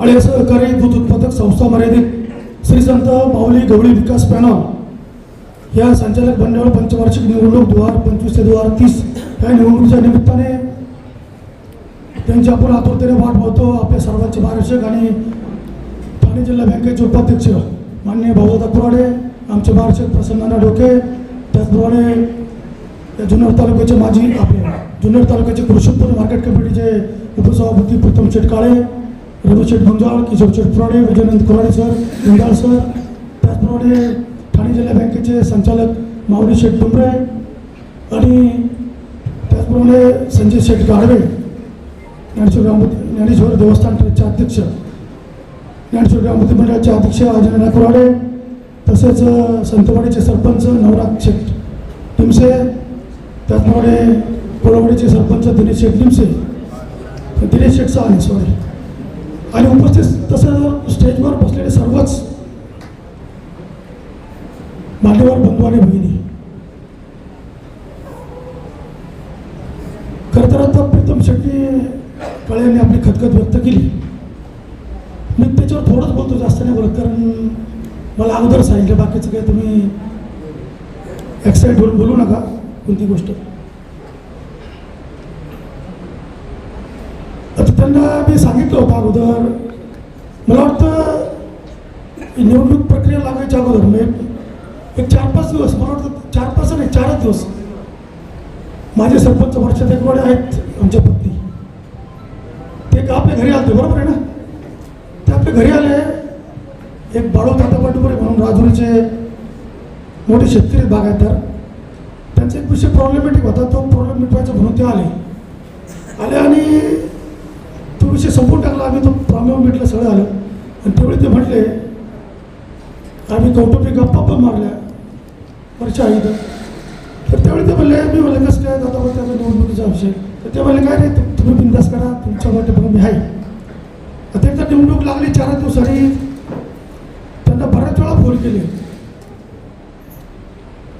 आणि सहकारी दूध उत्पादक संस्था मर्यादित श्री संत माऊली गवळी विकास पॅनल या संचालक मंडळ पंचवार्षिक निवडणूक दोन हजार पंचवीस ते दोन हजार तीस या निवडणुकीच्या निमित्ताने त्यांची आपण आतुरतेने वाट पाहतो. आपल्या सर्वांचे मार्गदर्शक आणि ठाणे जिल्हा बँकेचे उपाध्यक्ष माननीय भाऊदा कुराडे आमचे मार्गदर्शक प्रसन्नाना डोके त्याचप्रमाणे या जुन्नर तालुक्याचे माजी आपले जुन्नर तालुक्याचे कृषी उत्पन्न मार्केट कमिटीचे उपसभापती प्रथम शेटकाळे काळे गुंजाळ किशोर शेठ कुराडे विजयनंद कुराडे सर गुंजाळ सर त्याचप्रमाणे ठाणे जिल्हा बँकेचे संचालक माऊली शेठ डुंबरे आणि त्याचप्रमाणे संजय शेठ गाडवे ज्ञानेश्वर ग्रामपती ज्ञानेश्वर देवस्थान ट्रस्टचे अध्यक्ष ज्ञानेश्वर ग्रामपती मंडळाचे अध्यक्ष अजय कुराडे तसेच संतवाडीचे सरपंच नवराग शेठ टिमसे त्याचप्रमाणे कोळवाडीचे सरपंच दिनेश शेठ लिमसे दिनेश शेठ सहाने सॉरी आणि उपस्थित तसं स्टेजवर बसलेले सर्वच मान्यवर बंधू आणि भगिनी. खरं तर आता प्रीतम शेट्टी काळे यांनी आपली खतखत व्यक्त केली. मी त्याच्यावर थोडंच बोलतो जास्त नाही बोलत कारण मला अगोदर सांगितलं बाकीचं काही तुम्ही एक्साईट होऊन बोलू नका कोणती गोष्ट आता त्यांना मी सांगितलं होतं अगोदर. मला वाटतं निवडणूक प्रक्रिया लागायच्या अगोदर म्हणजे एक चार पाच दिवस मला वाटतं चार पाच नाही चारच दिवस. माझे सरपंच वर्षात एकवडे आहेत आमच्या पत्नी. ते का आपल्या घरी आले बरोबर आहे ना? ते आपल्या घरी आले. एक बाळू ताता म्हणून राजुरीचे मोठे शेतकरी बागायतदार त्यांचा एक विषय प्रॉब्लेमॅटिक होता तो प्रॉब्लेम मिटवायचा म्हणून ते आले. आले आणि विषय संपून टाकला आम्ही तो प्रॉब्लेम मिटलं सगळं आलं आणि त्यावेळी ते म्हटले आम्ही कौटुंबिक गप्पा पण मारल्या वरच्या इथं तर. त्यावेळी ते म्हणले मी म्हणले कसं काय दादा बघा त्याचा निवडणुकीचा विषय तर ते म्हणले काय नाही तुम्ही बिंदास करा तुमच्या वाटे बघा मी आहे. आता एकदा निवडणूक लागली चार दिवसांनी त्यांना बऱ्याच वेळा फोन केले.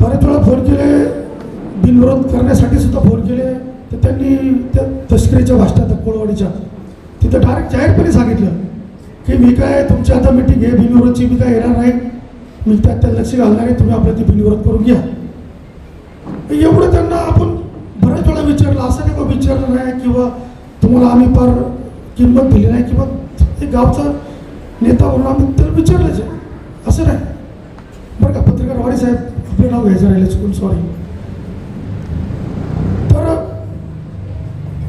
बऱ्याच वेळा फोन केले बिनविरोध करण्यासाठी सुद्धा फोन केले. तर त्यांनी त्या तस्करीच्या भाषणात कोळवाडीच्या तिथं डायरेक्ट जाहीरपणे सांगितलं की मी काय तुमची आता मिटिंग आहे बिनविरोधची मी काय येणार नाही. मी त्यात त्या लक्ष घालणार आहे तुम्ही आपलं ती बिनविरोध करून घ्या. एवढं त्यांना आपण बऱ्याच वेळा विचारलं असं नाही का विचारलं नाही किंवा तुम्हाला आम्ही फार किंमत दिली नाही किंवा एक गावचा नेता म्हणून आम्ही तर विचारलंच असं नाही. बरं का पत्रकार वाडी साहेब आपलं नाव घ्यायचं राहिलं चुकून सॉरी तर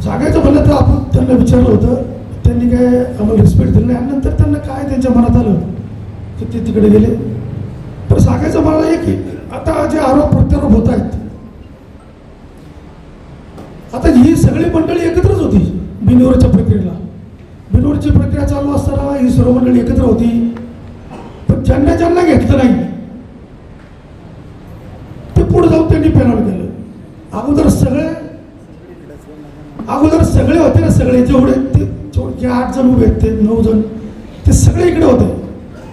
सांगायचं म्हणलं तर आपण त्यांना विचारलं होतं त्यांनी काय आम्हाला रिस्पेक्ट दिलं नाही. आणि नंतर त्यांना काय त्यांच्या मनात आलं? की ते तिकडे गेले. तर सांगायचं मला एक की आता जे आरोप प्रत्यारोप होत आहेत आता ही सगळी मंडळी एकत्रच होती बिनोरच्या प्रक्रियेला. बिनोरची प्रक्रिया चालू असताना ही सर्व मंडळी एकत्र होती. पण ज्यांना ज्यांना घेतलं नाही ते पुढे जाऊन त्यांनी पॅनल केलं. अगोदर सगळे अगोदर सगळे होते ना सगळे जेवढे ते जे आठ जण उभे आहेत ते नऊ जण. ते सगळे इकडे होते.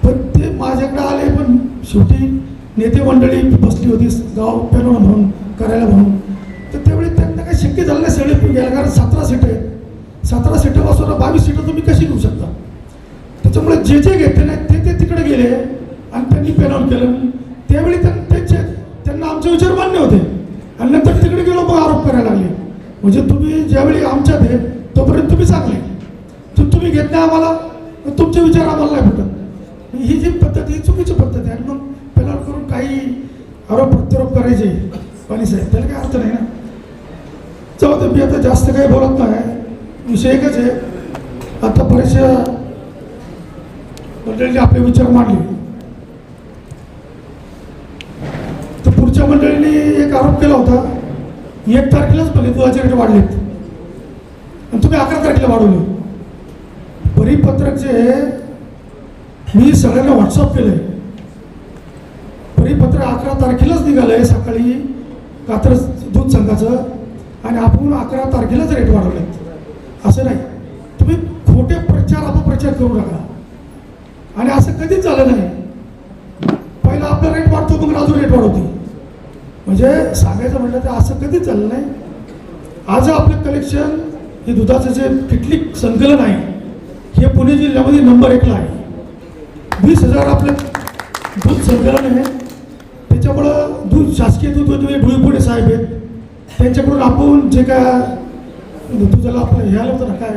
पण ते माझ्याकडे आले पण शेवटी नेते मंडळी बसली होती गाव पॅनल म्हणून करायला म्हणून. तर त्यावेळी त्यांना काही शक्य झालं नाही सगळे घ्यायला कारण सतरा सीट आहेत. सतरा सीटापासून बावीस सीटं तुम्ही कशी घेऊ शकता? त्याच्यामुळे जे जे घेतले नाही ते ते तिकडे गेले आणि त्यांनी पॅनल केलं. त्यावेळी त्यां- त्यांचे त्यांना आमचे विचार मान्य होते. आणि नंतर तिकडे गेलो मग आरोप करायला लागले. म्हणजे तुम्ही ज्यावेळी आमच्यात आहे तोपर्यंत तुम्ही चांगले. घेत नाही आम्हाला तुमचे विचार आम्हाला नाही भेटत. ही जी पद्धत ही चुकीची पद्धत आहे आणि मग पॅनल करून काही आरोप प्रत्यारोप करायचे. पाणी साहेब त्याला काही अर्थ नाही ना? जाऊ दे मी आता जास्त काही बोलत नाही. विषय एकच आहे. आता बरेचशा मंडळीने आपले विचार मांडले. तर पुढच्या मंडळीने एक आरोप केला होता. एक तारखेलाच भले दुधाचे रेट वाढलेत. आणि तुम्ही अकरा तारखेला वाढवले. परिपत्रक जे मी सगळ्यांना व्हॉट्सअप केलंय. परिपत्रक अकरा तारखेलाच निघालंय सकाळी कात्र दूध संघाचं आणि आपण अकरा तारखेलाच रेट वाढवलेत. असं नाही. तुम्ही खोटे प्रचार अपप्रचार करू नका. आणि असं कधीच झालं नाही. पहिला आपला रेट वाढतो मग अजून रेट वाढवते. म्हणजे सांगायचं म्हटलं तर असं कधीच झालं नाही. आज आपलं कलेक्शन हे दुधाचं जे किटली संकलन आहे हे पुणे जिल्ह्यामध्ये नंबर एकला आहे. वीस हजार आपलं दूध संकलन आहे. त्याच्यामुळं दूध शासकीय दूध म्हणजे उद्योग डोईपुणे साहेब आहेत. त्यांच्याकडून आपण जे काय दुधाला आपलं हे आलं होतं ना काय?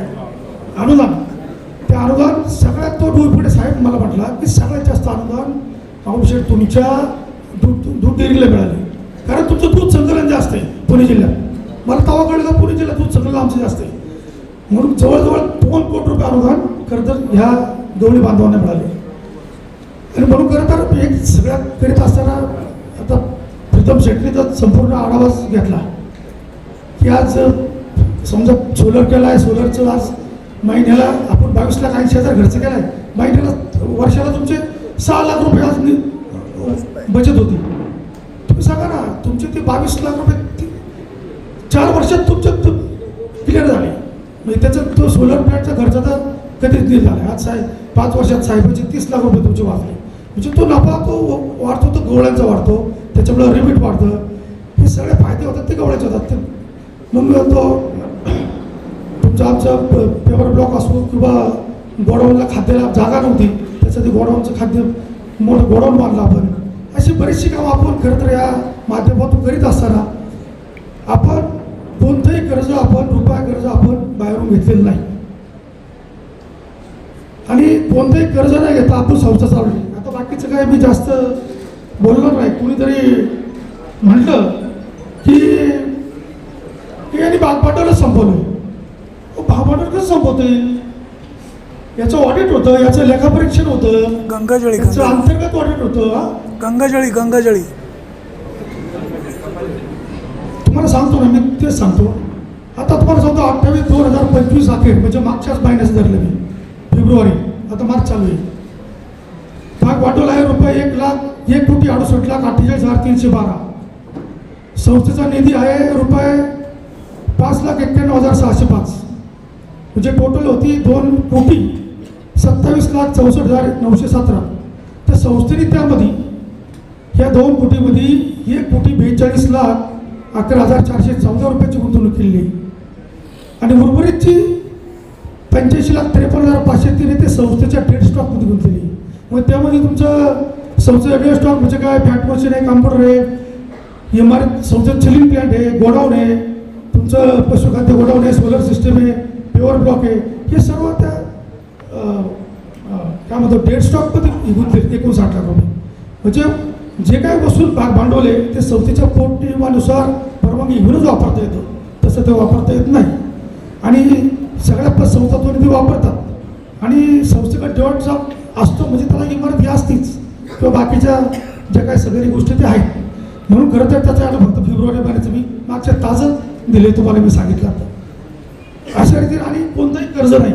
अनुदान. ते अनुदान सगळ्यात तो डोईपुणे साहेब मला म्हटला की सगळ्यात जास्त अनुदान औषध तुमच्या दूध दूध डेअरीला मिळाले. कारण तुमचं दूध संकलन जास्त आहे पुणे जिल्ह्यात. मला तवा कळलं पुणे जिल्ह्यात दूध संकलन आमचं जास्त आहे. म्हणून जवळजवळ दोन कोटी रुपये अनुदान खरं तर ह्या गवळी बांधवांना मिळाले. आणि म्हणून खरं तर एक सगळ्यात करीत असताना आता प्रीतम शेट्टीने संपूर्ण आढावाच घेतला. की आज समजा सोलर केला आहे सोलरचं आज महिन्याला आपण बावीस लाख ऐंशी हजार खर्च केला आहे महिन्याला वर्षाला तुमचे सहा लाख रुपये आज बचत होती. तुम्ही सांगा ना तुमचे ते बावीस लाख रुपये चार वर्षात तुमचं क्लिअर झाले. म्हणजे त्याचा तो सोलर प्लॅनचा खर्च तर कधीच दिल झाला आज साहेब पाच वर्षात साहेबाचे तीस लाख रुपये तुमचे वाचले. म्हणजे तो नफा तो वाढतो तो गवळ्यांचा वाढतो त्याच्यामुळे रिमिट वाढतं. हे सगळे फायदे होतात ते गवळ्याचे होतात. ते मग तो तुमचा आमचा पेपर ब्लॉक असो किंवा गोडाऊनला खाद्याला जागा नव्हती त्यासाठी गोडाऊनचं खाद्य मोठं गोडाऊन बांधलं आपण. अशी बरीचशी कामं आपण खरं तर या माध्यमातून करीत असताना आपण कोणतंही कर्ज आपण रुपया कर्ज आपण बाहेरून घेतलेलं नाही. आणि कोणतंही कर्ज नाही घेता आपण संस्था चालवली आता बाकीचं काय मी जास्त बोलणार नाही. कुणीतरी म्हटलं की यांनी भागपाटाला संपवलं. भागपाटाला कसं संपवतंय? याचं ऑडिट होतं याचं लेखापरीक्षण होतं. गंगाजळी याचं अंतर्गत ऑडिट होतं हा? गंगाजळी गंगाजळी. तुम्हाला सांगतो ना मी तेच सांगतो. आता तुम्हाला सांगतो अठ्ठावीस दोन हजार पंचवीस अखेर म्हणजे मागच्याच महिन्याचं धरलं मी. फेब्रुवारी. आता मार्च चालू आहे. भाग वाटोला आहे रुपये एक लाख एक कोटी अडुसष्ट लाख अठ्ठेचाळीस हजार तीनशे बारा. संस्थेचा निधी आहे रुपये पाच लाख एक्क्याण्णव हजार सहाशे पाच. म्हणजे टोटल होती दोन कोटी सत्तावीस लाख चौसष्ट हजार नऊशे सतरा. तर संस्थेने त्यामध्ये ह्या दोन कोटीमध्ये एक कोटी बेचाळीस लाख अकरा हजार चारशे चौदा रुपयाची गुंतवणूक केली आणि उर्वरितची पंच्याऐंशी लाख त्रेपन्न हजार पाचशे तीन ते संस्थेच्या डेट स्टॉकमध्ये गुंतलेली मग त्यामध्ये तुमचं संस्थेचा डेट स्टॉक म्हणजे काय? फॅट मशीन आहे कॉम्प्युटर आहे इमारत संस्थेत चिलिंग प्लॅन्ट आहे गोडाऊन आहे तुमचं पशुखाद्य गोडाऊन आहे सोलर सिस्टम आहे प्युअर ब्लॉक आहे. हे सर्व त्या काय म्हणतो डेट स्टॉकमध्ये गुंतले एकोणसाठ लाख रुपये. म्हणजे जे काय वस्तू भाग भांडवल आहे ते संस्थेच्या पोटनियमानुसार परवानगी घेऊनच वापरता येतं. तसं ते वापरता येत नाही. आणि सगळ्या प- संस्था तो निधी वापरतात. आणि संस्थेकडे डेव्हलपचा असतो म्हणजे त्याला इमारत ही असतीच. किंवा बाकीच्या ज्या काही सगळ्या गोष्टी त्या आहेत. म्हणून खरं तर त्याचं आता फक्त फेब्रुवारी महिन्याचं मी मागच्या ताजं दिले तुम्हाला मी सांगितलं आता. अशा रीतीने आणि कोणतंही कर्ज नाही.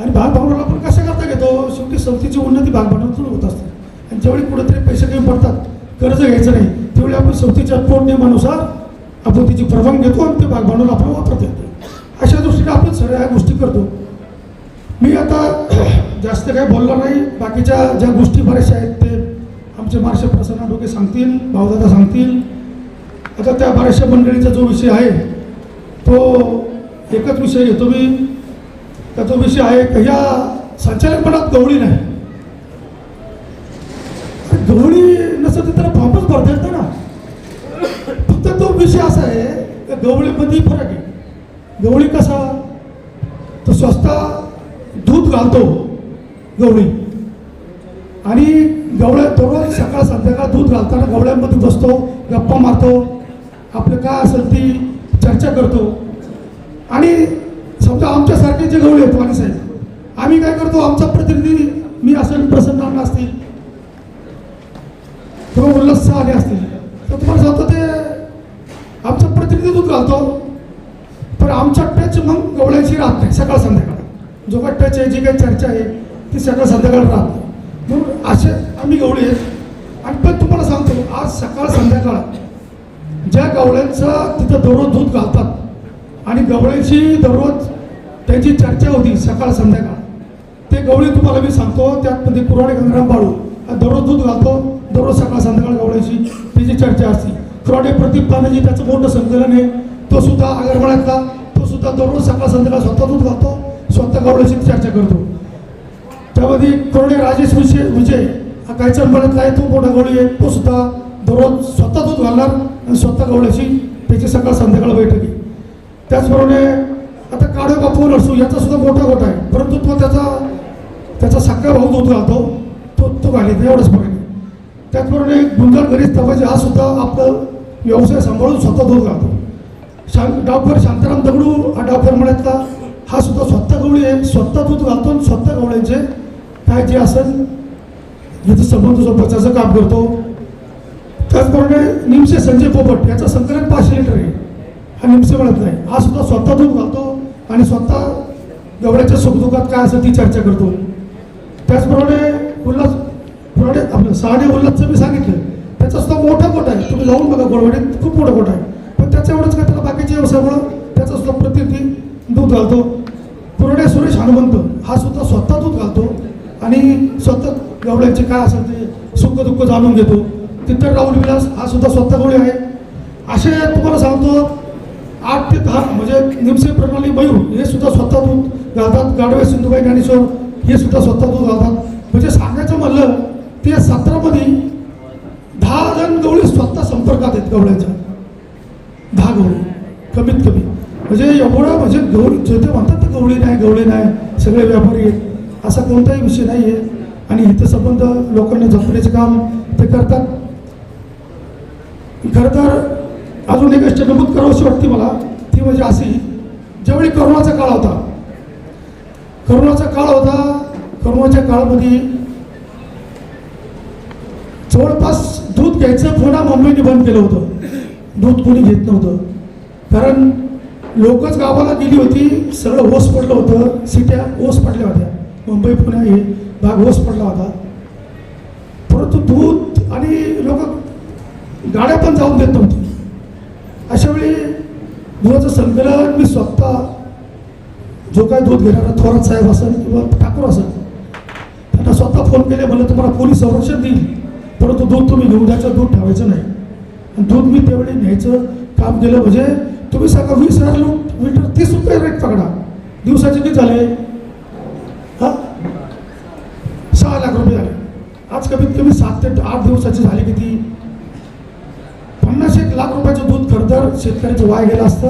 आणि भाग भांडवल आपण कशा करता घेतो शेवटी संस्थेची उन्नती भाग भांडवलातून होत असते. आणि ज्यावेळी कुठेतरी पैसे कमी पडतात कर्ज घ्यायचं नाही त्यावेळी आपण संस्थेच्या पोट नियमानुसार आपण तिची परवानगी घेतो आणि ते भाग भांडवल आपण वापरता. अशा दृष्टीने आपण सगळ्या ह्या गोष्टी करतो. मी आता जास्त काही बोलणार नाही. बाकीच्या ज्या गोष्टी बऱ्याचशा आहेत ते आमचे महाराष्ट्र प्रसन्न डोके सांगतील भाऊदादा सांगतील. आता त्या बऱ्याचशा मंडळीचा जो विषय आहे तो एकच विषय घेतो मी. त्याचा विषय आहे की ह्या संचालकपणात गवळी नाही. गवळी नसेल तर त्याला फॉर्मच भरता येतं ना. फक्त तो विषय असा आहे की गवळीमध्ये फरक आहे. गवळी कसा? तो स्वस्त दूध घालतो गवळी. आणि गवळ्या दररोज सकाळ संध्याकाळ दूध घालताना गवळ्यांमध्ये बसतो गप्पा मारतो आपलं काय असेल ती चर्चा करतो. आणि समजा आमच्यासारखे जे गवळे आहेत वाणी साहेब आम्ही काय करतो आमचा प्रतिनिधी मी असेल प्रसन्न अण्णा असतील किंवा उल्हास आले असतील तर तुम्हाला सांगतो ते आमचा प्रतिनिधी दूध घालतो. पण आमचा टच मग गवळ्याची राहत नाही सकाळ संध्याकाळ. जो काय टच आहे जी काही चर्चा आहे ती सकाळ संध्याकाळ राहत नाही. म्हणून असे आम्ही गवळी आहेत. आणि पण तुम्हाला सांगतो आज सकाळ संध्याकाळ ज्या गवळ्यांचं तिथं दररोज दूध घालतात आणि गवळ्याची दररोज त्यांची चर्चा होती सकाळ संध्याकाळ. ते गवळी तुम्हाला मी सांगतो त्यातमध्ये पुराणे गंगाराम बाळू दररोज दूध घालतो दररोज सकाळ संध्याकाळ गवळ्याची त्याची चर्चा असते. कुराडे प्रदीप तानाजी त्याचं मोठं संकलन आहे. तो सुद्धा अगरवाड्यातला तो सुद्धा दररोज सकाळ संध्याकाळ स्वतः दूध घालतो स्वतः गवळ्याची चर्चा करतो. त्यामध्ये कोरडे राजेश विषय विजय हा कायच्या म्हणत आहे तो मोठा गवळी आहे. तो सुद्धा दररोज स्वतः दूध घालणार आणि स्वतः गवळ्याची त्याची सकाळ संध्याकाळ बैठकी त्याचप्रमाणे आता काढो कापू नरसू याचा सुद्धा मोठा गोठा आहे. परंतु तो त्याचा त्याचा सक्का भाऊ दूध घालतो. तो तो घालीत एवढंच फरक आहे त्याचप्रमाणे गुंजाळ गरीब तबाजी हा सुद्धा आपलं व्यवसाय सांभाळून स्वतः दूध घालतो. शां डावकर शांताराम दगडू हा डावकर मळ्यातला हा सुद्धा स्वतः गवळी आहे. स्वतः दूध घालतो आणि स्वतः गवळ्यांचे काय जे असेल. याचं संबंध जोपासायचं काम करतो. त्याचप्रमाणे निमसे संजय पोपट याचं संकलन पाचशे लिटर आहे. हा निमसे म्हणत नाही. हा सुद्धा स्वतः दूध घालतो आणि स्वतः गवळ्याच्या सुखदुखात काय असेल ती चर्चा करतो. त्याचप्रमाणे उल्हास प्रमाणे आपलं साडे उल्हासचं मी सांगितलं. त्याचा सुद्धा मोठा कोट आहे. तुम्ही जाऊन बघा गोडवाडीत खूप मोठा कोट आहे. पण त्याचं एवढंच काय त्याला बाकीच्या व्यवसायामुळं त्याचा सुद्धा प्रतिनिधी दूध घालतो. पुरडे सुरेश हनुमंत हा सुद्धा स्वतः दूध घालतो. आणि स्वतः गवळ्यांचे काय असेल ते सुख दुःख जाणून घेतो. तिथं राहुल विलास हा सुद्धा स्वतः गवळी आहे. असे तुम्हाला सांगतो आठ ते दहा म्हणजे निमसे प्रणाली मयूर हे सुद्धा स्वतः दूध घालतात. गाडवे सिंधुबाई ज्ञानेश्वर हे सुद्धा स्वतः दूध घालतात. म्हणजे सांगायचं म्हणलं ते सत्रामध्ये दहा जण गवळी स्वतः संपर्कात आहेत गवळ्यांच्या. दहा गवळी कमीत कमी. म्हणजे एवढं म्हणजे गवळी जेथे म्हणतात ते गवळी नाही गवळी नाही सगळे व्यापारी आहेत असा कोणताही विषय नाही आहे आणि हितसंबंध लोकांना जपण्याचे काम ते करतात. खरं तर अजून एक गोष्ट नमूद करावीशी वाटते मला ती म्हणजे अशी ज्यावेळी करोनाचा काळ होता करोनाचा काळ होता करोनाच्या काळामध्ये जवळपास दूध घ्यायचं पुन्हा मुंबईने बंद केलं होतं. दूध कोणी घेत नव्हतं. कारण लोकच गावाला गेली होती सगळं ओस पडलं होतं सिट्या ओस पडल्या होत्या. मुंबई पुणे हे भाग ओस पडला होता. परंतु दूध आणि लोक गाड्या पण जाऊन देत नव्हती. अशा वेळी दुधाचं संकलन मी स्वतः जो काय दूध घेणारा थोरात साहेब असेल किंवा ठाकूर असेल त्यांना स्वतः फोन केले म्हणलं तुम्हाला पोलीस संरक्षण देईल. परंतु दूध तुम्ही घेऊन द्यायचं दूध ठेवायचं नाही. आणि दूध मी तेवढे न्यायचं काम केलं. म्हणजे तुम्ही सांगा वीस हजार लूट लिटर तीस रुपये रेट पकडा. दिवसाचे किती झाले? हा? सहा लाख रुपये झाले. आज कमीत कमी सात ते आठ दिवसाचे झाले किती? पन्नास एक लाख रुपयाचं दूध खरंतर शेतकऱ्याचं वाय गेलं असतं.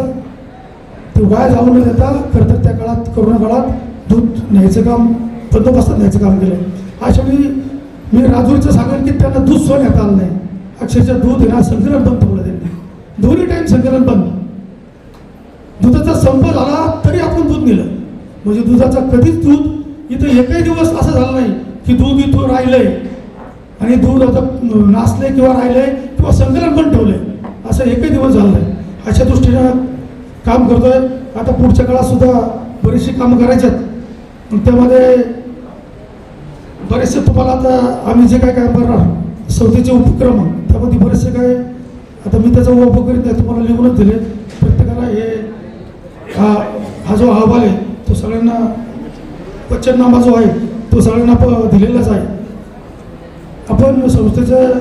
ते वाय जाऊ न देता खरंतर त्या काळात करोना काळात दूध न्यायचं काम बंदोबस्तात न्यायचं काम केलं. अशा वेळी मी राजूरचं सांगेन की त्यांना दूध सोन येता आलं नाही. अक्षरशः दूध आहे ना संकलन बंद ठेवलं त्यांनी दोन्ही टाईम संकलन बंद दुधाचा संप झाला तरी आपण दूध नेलं. म्हणजे दुधाचा कधीच दूध इथं एकही दिवस असं झालं नाही की दूध इथं राहिलंय आणि दूध आता नाचले किंवा राहिलंय किंवा संकलन पण ठेवलंय. असं एकही दिवस झालं नाही. अशा दृष्टीनं काम करतोय. आता पुढच्या काळात सुद्धा बरीचशी कामं करायची आहेत पण त्यामध्ये बरेचसे तुम्हाला आता आम्ही जे काय काम करणार संस्थेचे उपक्रम त्यामध्ये बरेचसे काय आता मी त्याचा उपक्रम नाही तुम्हाला लिहूनच दिले. प्रत्येकाला हे हा हा जो अहवाल आहे तो सगळ्यांना वचननामा जो आहे तो सगळ्यांना प दिलेलाच आहे. आपण संस्थेचं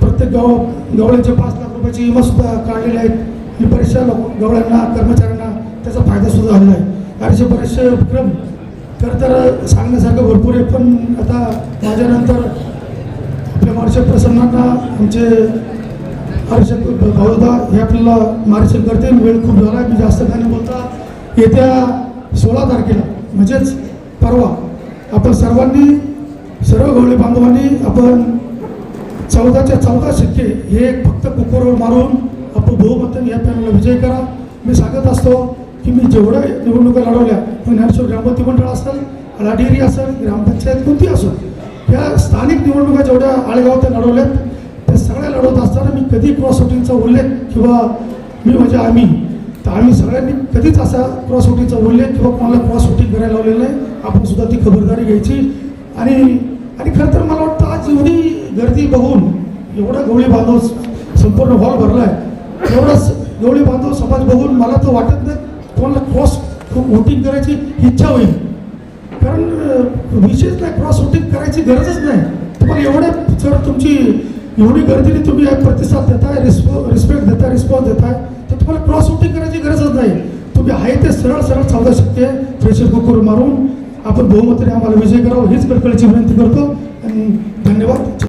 प्रत्येक गाव गवळ्यांच्या पाच लाख रुपयाची विमासुद्धा काढलेले आहेत आणि बऱ्याचशा लोक गवळ्यांना कर्मचाऱ्यांना त्याचा फायदासुद्धा झालेला आहे. असे बरेचसे उपक्रम खरं तर सांगण्यासारखं भरपूर आहे पण आता माझ्यानंतर आपल्या मार्शल प्रसन्नांना आमचे हर्षद भाऊदा हे आपल्याला मार्गदर्शन करते वेळ खूप झाला मी जास्त काही बोलता येत्या सोळा तारखेला म्हणजेच परवा आपण सर्वांनी सर्व गवळी बांधवांनी आपण चौदाच्या चौदा शिक्के हे फक्त कुकरवर मारून आपण बहुमतन या पॅनलला विजय करा. मी सांगत असतो की मी जेवढ्या निवडणुका लढवल्या मग ज्ञानेश्वर ग्रामपती मंडळ असेल लाडेरी असेल ग्रामपंचायत कोणती असो या स्थानिक निवडणुका जेवढ्या आळेगाव त्या लढवल्यात त्या सगळ्या लढवत असताना मी कधी क्रॉस वोटिंगचा उल्लेख किंवा मी म्हणजे आम्ही तर आम्ही सगळ्यांनी कधीच असा क्रॉस वोटिंगचा उल्लेख किंवा कोणाला क्रॉस वोटिंग करायला लावलेलं नाही. आपण सुद्धा ती खबरदारी घ्यायची. आणि आणि खरं तर मला वाटतं आज एवढी गर्दी बघून एवढा गवळी बांधव संपूर्ण हॉल भरला आहे एवढाच गवळी बांधव समाज बघून मला तर वाटत नाही कोणाला क्रॉस वोटिंग करायची इच्छा होईल. कारण विशेष नाही क्रॉस वोटिंग करायची गरजच नाही. तुम्हाला एवढ्या जर तुमची एवढी गर्दीने तुम्ही प्रतिसाद देताय रिस्पॉ रिस्पेक्ट देताय रिस्पॉन्स देताय तर तुम्हाला क्रॉस वोटिंग करायची गरजच नाही. तुम्ही आहे ते सरळ सरळ चौदा शक्य प्रेशर कुकर मारून आपण बहुमताने आम्हाला विजय करावं हीच कळकळीची विनंती करतो. आणि धन्यवाद.